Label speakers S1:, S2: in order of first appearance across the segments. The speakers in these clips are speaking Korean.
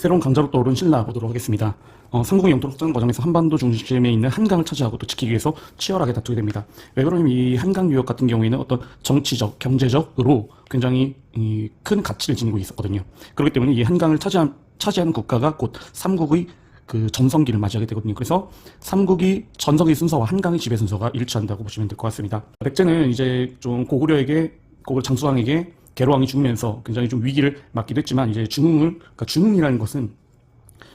S1: 새로운 강자로 떠오른 신라 보도록 하겠습니다. 어, 삼국의 영토 확장 과정에서 한반도 중심에 있는 한강을 차지하고 또 지키기 위해서 치열하게 다투게 됩니다. 왜 그러냐면 이 한강 유역 같은 경우에는 어떤 정치적, 경제적으로 굉장히 이, 큰 가치를 지니고 있었거든요. 그렇기 때문에 이 한강을 차지한, 차지하는 국가가 곧 삼국의 그 전성기를 맞이하게 되거든요. 그래서 삼국이 전성기 순서와 한강의 지배 순서가 일치한다고 보시면 될 것 같습니다. 백제는 이제 좀 고구려에게 고구려 장수왕에게 계로왕이 죽으면서 굉장히 좀 위기를 맞기도 했지만 이제 중흥을 그러니까 중흥이라는 것은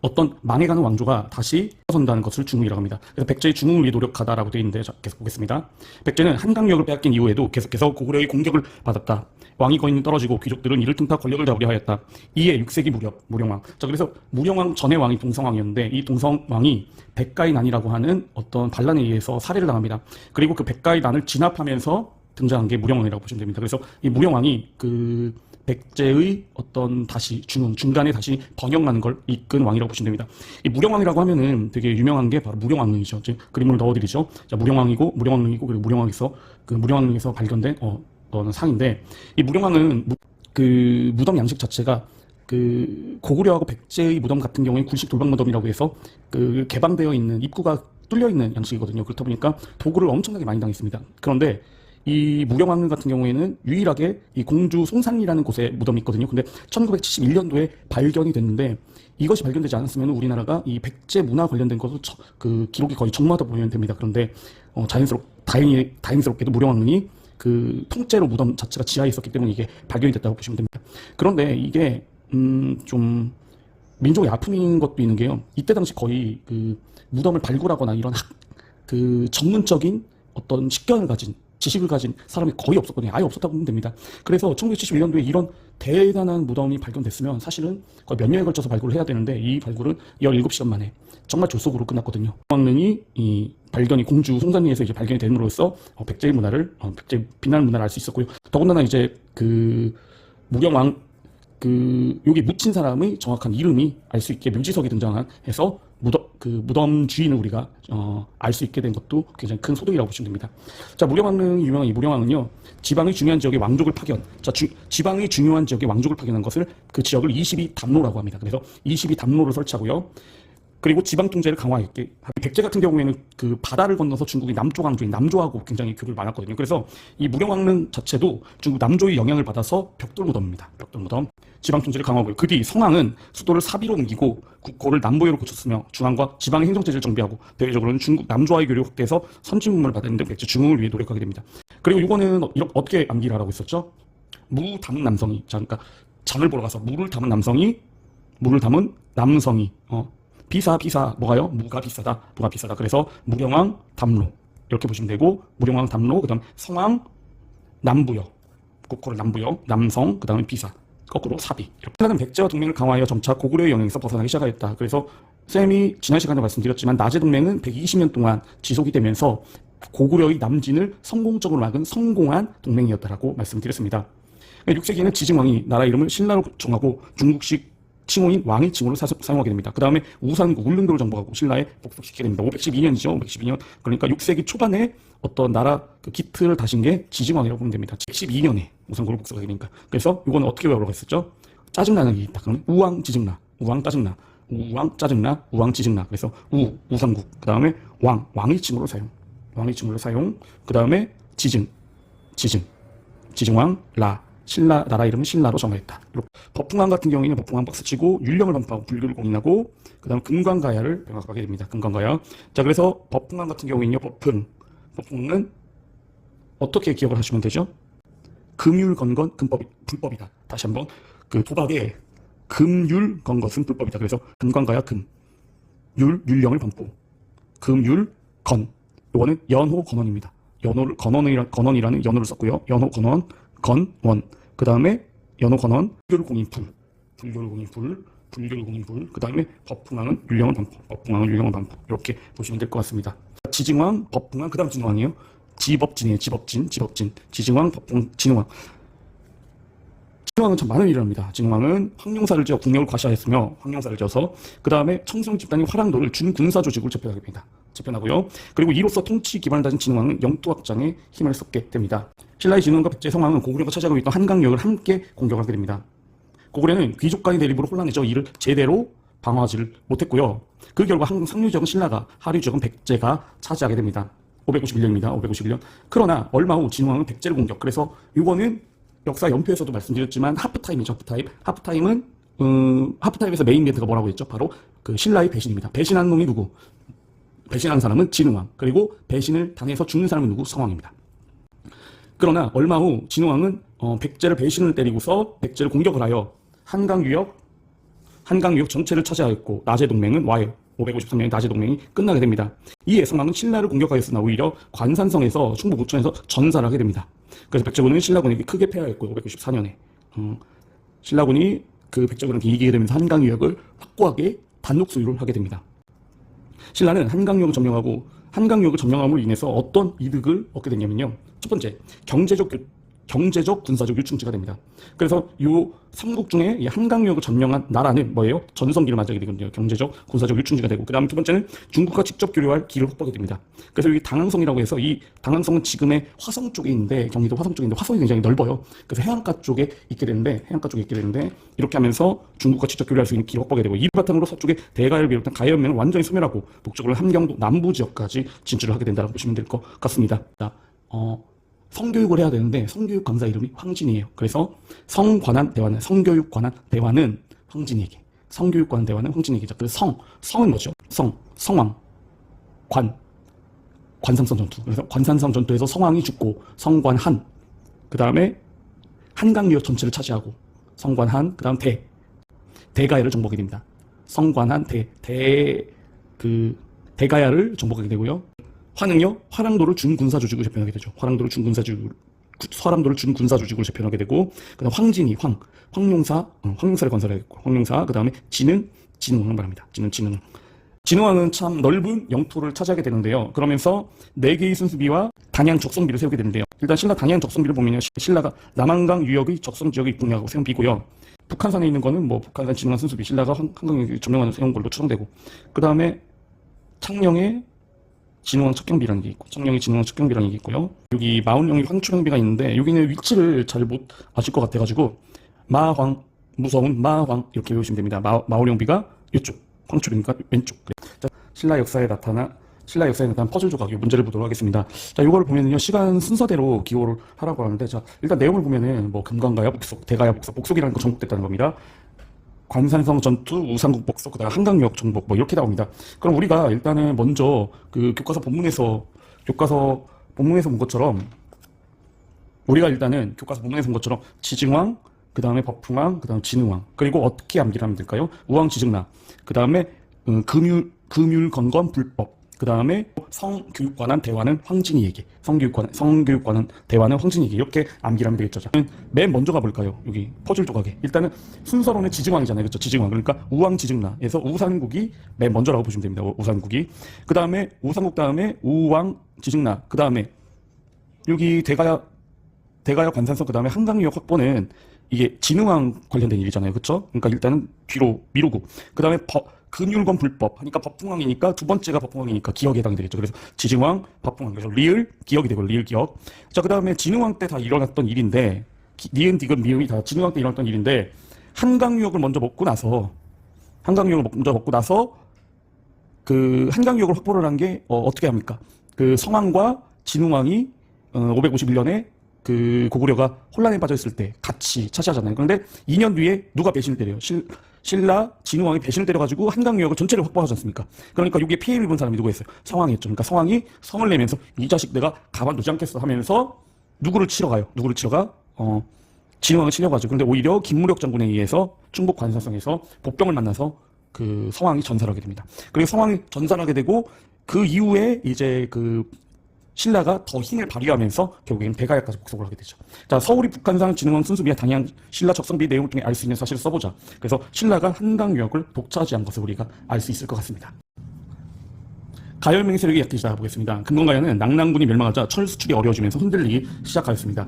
S1: 어떤 망해가는 왕조가 다시 선다는 것을 중흥이라고 합니다. 그래서 백제의 중흥을 위해 노력하다라고 되어 있는데 자, 계속 보겠습니다. 백제는 한강역을 빼앗긴 이후에도 계속해서 고구려의 공격을 받았다. 왕이 거의 떨어지고 귀족들은 이를 틈타 권력을 잡으려 하였다. 이에 6세기 무렵 무령왕. 자 그래서 무령왕 전의 왕이 동성왕이었는데 이 동성왕이 백가의 난이라고 하는 어떤 반란에 의해서 살해를 당합니다. 그리고 그 백가의 난을 진압하면서 등장한 게 무령왕이라고 보시면 됩니다. 그래서 이 무령왕이 그 백제의 어떤 다시 중흥 중간에 다시 번영하는 걸 이끈 왕이라고 보시면 됩니다. 이 무령왕이라고 하면은 되게 유명한 게 바로 무령왕릉이죠. 이제 그림을 넣어드리죠. 자 무령왕이고 무령왕릉이고 그리고 무령왕에서 그 무령왕릉에서 발견된 어 어떤 상인데 이 무령왕은 무- 그 무덤 양식 자체가 그 고구려하고 백제의 무덤 같은 경우에 굴식 돌방 무덤이라고 해서 그 개방되어 있는 입구가 뚫려 있는 양식이거든요. 그렇다 보니까 도구를 엄청나게 많이 당했습니다. 그런데 이 무령왕릉 같은 경우에는 유일하게 이 공주 송산이라는 곳에 무덤이 있거든요. 근데 1971년도에 발견이 됐는데 이것이 발견되지 않았으면 우리나라가 이 백제 문화 관련된 것을 저- 그 기록이 거의 적마다 보면 됩니다. 그런데 어, 자연스럽 다행히 다행스럽게도 무령왕릉이 그 통째로 무덤 자체가 지하에 있었기 때문에 이게 발견이 됐다고 보시면 됩니다. 그런데 이게 음, 좀 민족의 아픔인 것도 있는 게요. 이때 당시 거의 그 무덤을 발굴하거나 이런 학, 그 전문적인 어떤 식견을 가진 지식을 가진 사람이 거의 없었거든요. 아예 없었다고 보면 됩니다. 그래서 1971년도에 이런 대단한 무덤이 발견됐으면 사실은 거의 몇 년에 걸쳐서 발굴을 해야 되는데 이 발굴은 17시간 만에 정말 조속으로 끝났거든요. 왕릉이 이 발견이 공주 송산리에서 이제 발견이 됨으로써 어, 백제의 문화를 어, 백제 빛나는 문화를 알 수 있었고요. 더군다나 이제 그 무경왕 그 여기 묻힌 사람의 정확한 이름이 알 수 있게 묘지석이 등장해서 무덤 그 무덤 주인을 우리가 어, 알 수 있게 된 것도 굉장히 큰 소득이라고 보시면 됩니다. 자 무령왕릉이 유명한 이 무령왕은요 지방의 중요한 지역의 왕족을 파견 자 주- 지방의 중요한 지역의 왕족을 파견한 것을 그 지역을 22 담로라고 합니다. 그래서 22 담로를 설치하고요. 그리고 지방 통제를 강화했게 백제 같은 경우에는 그 바다를 건너서 중국의 남조 왕조인 남조하고 굉장히 교류를 많았거든요. 그래서 이 무령왕릉 자체도 중국 남조의 영향을 받아서 벽돌 무덤입니다. 벽돌 무덤. 지방 통제를 강화하고요. 그뒤 성왕은 수도를 사비로 옮기고 국호를 남부여로 고쳤으며 중앙과 지방의 행정체제를 정비하고 대외적으로는 중국 남조와의 교류 확대해서 선진문물을 받았는데 백제 중흥을 위해 노력하게 됩니다. 그리고 이거는 어- 이렇게 어떻게 암기를 하라고 했었죠? 무 담은 남성이 자 그러니까 장을 보러 가서 무를 담은 남성이 무를 담은 남성이 어 비사 비사. 뭐가요? 무가 비싸다. 무가 비싸다. 그래서 무령왕 담로 이렇게 보시면 되고 무령왕 담로 그다음 성왕 남부여. 국호를 남부여 남성 그다음에 비사. 거꾸로 사비. 이렇게. 하는 백제와 동맹을 강화하여 점차 고구려의 영향에서 벗어나기 시작하였다. 그래서 쌤이 지난 시간에 말씀드렸지만 낮의 동맹은 120년 동안 지속이 되면서 고구려의 남진을 성공적으로 막은 성공한 동맹이었다라고 말씀드렸습니다. 6세기에는 지증왕이 나라 이름을 신라로 정하고 중국식 칭호인 왕의 칭호를 사, 용하게 됩니다. 그 다음에 우산국 울릉도를 정복하고 신라에 복속시키게 됩니다. 512년이죠. 512년. 그러니까 6세기 초반에 어떤 나라 그 기틀을 다신 게 지증왕이라고 보면 됩니다. 112년에 우산국을 복속하게 되니까. 그래서 이거는 어떻게 외우라고 했었죠? 짜증나는 게 있다. 그러면 우왕 지증나. 우왕 짜증나. 우왕 짜증나. 우왕 지증나. 그래서 우, 우산국. 그 다음에 왕, 왕의 칭호로 사용. 왕의 칭호로 사용. 그 다음에 지증, 지증. 지증왕 라 신라 나라 이름은 신라로 정하였다. 법흥왕 같은 경우에는 법흥왕 박스치고 율령을 반포하고 불교를 공인하고 그다음 금관가야를 병합하게 됩니다. 금관가야. 자 그래서 법흥왕 같은 경우에는요 법흥 법흥은 어떻게 기억을 하시면 되죠? 금율 건건 금법 불법이다. 다시 한번 그 도박에 금율 건 것은 불법이다. 그래서 금관가야 금 율, 율령을 반포 금율 건 요거는 연호 건원입니다. 연호를 건원이라, 건원이라는 연호를 썼고요. 연호 건원 건원 그 다음에 연호 건원 불교를 공인 불 불교를 공인 불 불교를 공인 불 그 다음에 법흥왕은 율령을 반포 법흥왕은 율령을 반포 이렇게 보시면 될 것 같습니다. 지증왕 법흥왕 그 다음 진흥왕이에요. 지법진이에요. 지법진 지법진 지증왕 법흥 진흥왕 진흥왕은 참 많은 일을 합니다. 진흥왕은 황룡사를 지어 국력을 과시하였으며 황룡사를 지어서 그 다음에 청성 집단인 화랑도를 준군사 조직으로 재편하게 됩니다. 재편하고요. 그리고 이로써 통치 기반을 다진 진흥왕은 영토 확장에 힘을 쏟게 됩니다. 신라의 진흥왕과 백제의 성왕은 고구려가 차지하고 있던 한강역을 함께 공격하게 됩니다. 고구려는 귀족 간의 대립으로 혼란해져 이를 제대로 방어하지를 못했고요. 그 결과 한 상류 지역은 신라가, 하류 지역은 백제가 차지하게 됩니다. 551년입니다. 551년. 그러나 얼마 후 진흥왕은 백제를 공격. 그래서 이거는 역사 연표에서도 말씀드렸지만 하프타임이죠. 하프타임. 하프타임은 음, 하프타임에서 메인 이벤트가 뭐라고 했죠? 바로 그 신라의 배신입니다. 배신한 놈이 누구? 배신한 사람은 진흥왕. 그리고 배신을 당해서 죽는 사람은 누구? 성왕입니다. 그러나 얼마 후 진흥왕은 어, 백제를 배신을 때리고서 백제를 공격을 하여 한강 유역 한강 유역 전체를 차지하였고 나제 동맹은 와요. 553년에 나제 동맹이 끝나게 됩니다. 이에 성왕은 신라를 공격하였으나 오히려 관산성에서 충북 우천에서 전사를 하게 됩니다. 그래서 백제군은 신라군에게 크게 패하였고 594년에 어, 신라군이 그 백제군한테 이기게 되면서 한강 유역을 확고하게 단독 소유를 하게 됩니다. 신라는 한강역을 점령하고 한강역을 점령함으로 인해서 어떤 이득을 얻게 됐냐면요. 첫 번째, 경제적 교- 경제적 군사적 요충지가 됩니다. 그래서 요 삼국 중에 이 한강역을 점령한 나라는 뭐예요? 전성기를 맞이하게 되거든요. 경제적 군사적 요충지가 되고 그다음 두 번째는 중국과 직접 교류할 길을 확보하게 됩니다. 그래서 여기 당항성이라고 해서 이 당항성은 지금의 화성 쪽에 있는데 경기도 화성 있는데 화성이 굉장히 넓어요. 그래서 해안가 쪽에 있게 되는데 해안가 쪽에 있게 되는데 이렇게 하면서 중국과 직접 교류할 수 있는 길을 확보하게 되고 이 바탕으로 서쪽에 대가를 비롯한 가해연맹을 완전히 소멸하고 북쪽으로 함경도 남부 지역까지 진출을 하게 된다고 보시면 될 것 같습니다. 자, 어, 성교육을 해야 되는데 성교육 강사 이름이 황진이에요. 그래서 성 관한 대화는 성교육 관한 대화는 황진이에게 성교육 관한 대화는 황진이에게 그 성, 성은 뭐죠? 성, 성왕, 관, 관산성 전투. 그래서 관산성 전투에서 성왕이 죽고 성관한 그 다음에 한강유역 전체를 차지하고 성관한 그 다음 대 대가야를 정복하게 됩니다. 성관한 대 대 그 대가야를 정복하게 되고요. 화는요 화랑도를 준군사 조직으로 재편하게 되죠. 화랑도를 준군사 조직으로 서람도를 준군사 조직으로 재편하게 되고 그다음 황진이 황 황룡사 어, 황룡사를 건설하겠고 황룡사 그다음에 진흥 진흥왕을 말합니다. 진흥 진흥 진흥왕은 참 넓은 영토를 차지하게 되는데요. 그러면서 네 개의 순수비와 단양 적성비를 세우게 되는데요. 일단 신라 단양 적성비를 보면요. 시- 신라가 남한강 유역의 적성 지역에 입국하고 세운 비고요. 북한산에 있는 거는 뭐 북한산 진흥한 순수비 신라가 한- 한강을 점령하는 세운 걸로 추정되고 그 다음에 창녕에 진흥왕 척경비라는 게 있고 창녕에 진흥왕 척경비라는 게 있고요. 여기 마운령이 황초경비가 있는데 여기는 위치를 잘 못 아실 것 같아가지고 마황 무서운 마황 이렇게 외우시면 됩니다. 마, 마오령비가 이쪽 황초경비가 왼쪽. 자, 신라 역사에 나타나 신라 역사에 나타난 퍼즐 조각의 문제를 보도록 하겠습니다. 자, 이거를 보면요 시간 순서대로 기호를 하라고 하는데 자 일단 내용을 보면은 뭐 금강가야 복속, 대가야 복속, 복속이라는 거 정복됐다는 겁니다. 관산성 전투, 우상국 복속, 그다음 한강역 정복 뭐 이렇게 나옵니다. 그럼 우리가 일단은 먼저 그 교과서 본문에서 교과서 본문에서 본 것처럼 우리가 일단은 교과서 본문에서 본 것처럼 지증왕, 그 다음에 법풍왕, 그 다음 진흥왕 그리고 어떻게 암기를 하면 될까요? 우왕 지증나, 그 다음에 음, 금율 금율 건건 불법, 그 다음에 성교육관한 대화는 황진이에게, 성교육관 성교육관한 대화는 황진이에게 이렇게 암기를 하면 되겠죠. 자, 맨 먼저 가볼까요? 여기 퍼즐 조각에 일단은 순서로는 지증왕이잖아요, 그렇죠? 지증왕 그러니까 우왕 지증나에서 우산국이 맨 먼저라고 보시면 됩니다. 우- 우산국이 그 다음에 우산국 다음에 우왕 지증나, 그 다음에 여기 대가야 대가야 관산성 그 다음에 한강유역 확보는 이게 진흥왕 관련된 일이잖아요. 그렇죠? 그러니까 일단은 뒤로 미루고 그 다음에 법 근율권 불법 하니까 법풍왕이니까 두 번째가 법풍왕이니까 기억에 해당이 되겠죠. 그래서 지증왕, 법풍왕 그래서 리을 기억이 되고 리을 기억. 자 그다음에 진흥왕 때 다 일어났던 일인데 기- 니은 디귿 미음이 다 진흥왕 때 일어났던 일인데 한강유역을 먼저 먹고 나서 한강유역을 먹- 먼저 먹고 나서 그 한강유역을 확보를 한 게 어, 떻게 합니까? 그 성왕과 진흥왕이 어, 551년에 그 고구려가 혼란에 빠져 있을 때 같이 차지하잖아요. 그런데 2년 뒤에 누가 배신을 때려요? 실, 신라 진흥왕이 배신을 때려가지고 한강 유역을 전체를 확보하지 않습니까? 그러니까 여기에 피해를 입은 사람이 누구였어요? 성왕이었죠. 그러니까 성왕이 성을 내면서 이 자식 내가 가만두지 않겠어 하면서 누구를 치러 가요? 누구를 치러 가? 어, 진흥왕을 하죠. 근데 오히려 김무력 장군에 의해서 충북 관사성에서 복병을 만나서 그 성왕이 전사를 하게 됩니다. 그리고 성왕이 전사를 하게 되고 그 이후에 이제 그 신라가 더 힘을 발휘하면서 결국에는 대가야까지 복속을 하게 되죠. 자, 서울이 북한산 진흥왕 순수비와 당양 신라 적성비 내용을 통해 알 수 있는 사실을 써보자. 그래서 신라가 한강 유역을 독차지한 것을 우리가 알 수 있을 것 같습니다. 가열맹의 세력이 약해지다 보겠습니다. 금건가야는 낙랑군이 멸망하자 철 수출이 어려워지면서 흔들리기 시작하였습니다.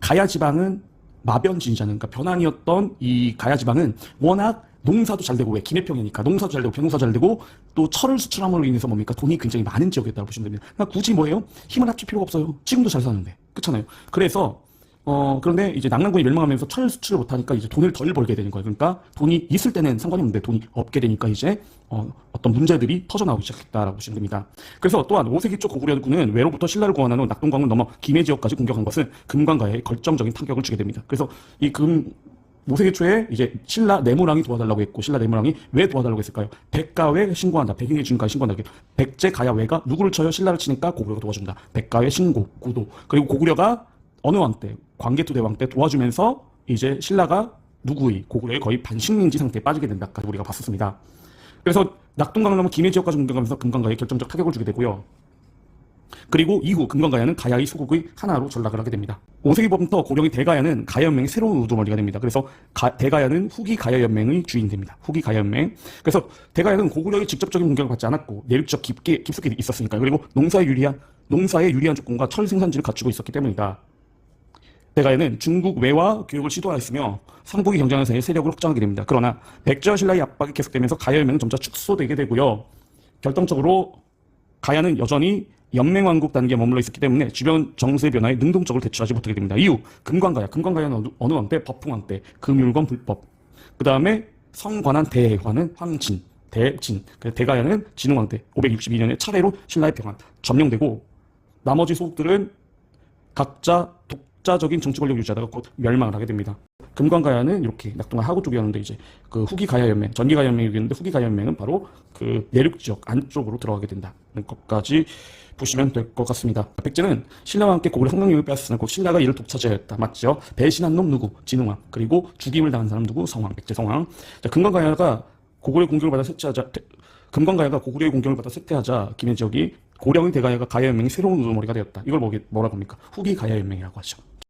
S1: 가야 지방은 마변진이잖아요. 그러니까 변환이었던 이 가야 지방은 워낙 농사도 잘 되고 왜 김해평이니까 농사도 잘 되고 변농사도 잘 되고 또 철을 수출함으로 인해서 뭡니까 돈이 굉장히 많은 지역이었다고 보시면 됩니다. 그러니까 굳이 뭐예요? 힘을 합칠 필요가 없어요. 지금도 잘 사는데 그렇잖아요. 그래서 어, 그런데 이제 낙랑군이 멸망하면서 철 수출을 못하니까 이제 돈을 덜 벌게 되는 거예요. 그러니까 돈이 있을 때는 상관이 없는데 돈이 없게 되니까 이제 어, 어떤 문제들이 터져나오기 시작했다라고 보시면 됩니다. 그래서 또한 5세기 초 고구려군은 외로부터 신라를 구원한 후 낙동강을 넘어 김해 지역까지 공격한 것은 금관가에 결정적인 타격을 주게 됩니다. 그래서 이 금, 5세기 초에 이제 신라 내무랑이 도와달라고 했고 신라 내무랑이 왜 도와달라고 했을까요? 백가외 신고한다. 백인의 주인까지 신고한다. 백제 가야외가 누구를 쳐요? 신라를 치니까 고구려가 도와준다. 백가외 신고 구도. 그리고 고구려가 어느 왕 때, 광개토 대왕 때 도와주면서 이제 신라가 누구의 고구려의 거의 반식민지 상태에 빠지게 된다까지 우리가 봤었습니다. 그래서 낙동강을 넘어 김해 지역까지 공격하면서 금강가에 결정적 타격을 주게 되고요. 그리고 이후 금강가야는 가야의 소국의 하나로 전락을 하게 됩니다. 5세기부터 고령의 대가야는 가야연맹의 새로운 우두머리가 됩니다. 그래서 가- 대가야는 후기 가야연맹의 주인이 됩니다. 후기 가야연맹. 그래서 대가야는 고구려의 직접적인 공격을 받지 않았고 내륙적 깊게 깊숙이 있었으니까요. 그리고 농사에 유리한 농사에 유리한 조건과 철 생산지를 갖추고 있었기 때문이다. 대가야는 중국 외화 교육을 시도하였으며 상북이 경쟁하는 사이에 세력을 확장하게 됩니다. 그러나 백제와 신라의 압박이 계속되면서 가야연맹은 점차 축소되게 되고요. 결정적으로 가야는 여전히 연맹왕국 단계에 머물러 있었기 때문에 주변 정세의 변화에 능동적으로 대처하지 못하게 됩니다. 이후 금관가야, 금관가야는 어느, 어느 왕 때? 법풍왕 때, 금율권 불법. 그 다음에 성관한 대화는 황진, 대진. 대가야는 진흥왕 때, 562년에 차례로 신라의 평안 점령되고 나머지 소국들은 각자 독자적인 정치 권력을 유지하다가 곧 멸망을 하게 됩니다. 금관가야는 이렇게 낙동강 하구 쪽이었는데 이제 그 후기 가야 연맹, 전기 가야 연맹이었는데 후기 가야 연맹은 바로 그 내륙 지역 안쪽으로 들어가게 된다는 것까지 보시면 될 것 같습니다. 백제는 신라와 함께 고구려 성명력을 빼앗았으나 곧 신라가 이를 독차지하였다. 맞죠? 배신한 놈 누구? 진흥왕. 그리고 죽임을 당한 사람 누구? 성왕. 백제 성왕. 자, 금관가야가 고구려의 공격을 받아 쇠퇴하자 태- 금관가야가 고구려의 공격을 받아 쇠퇴하자 김해 지역이 고령의 대가야가 가야 연맹이 새로운 우두머리가 되었다. 이걸 뭐라고 합니까? 후기 가야 연맹이라고 하죠.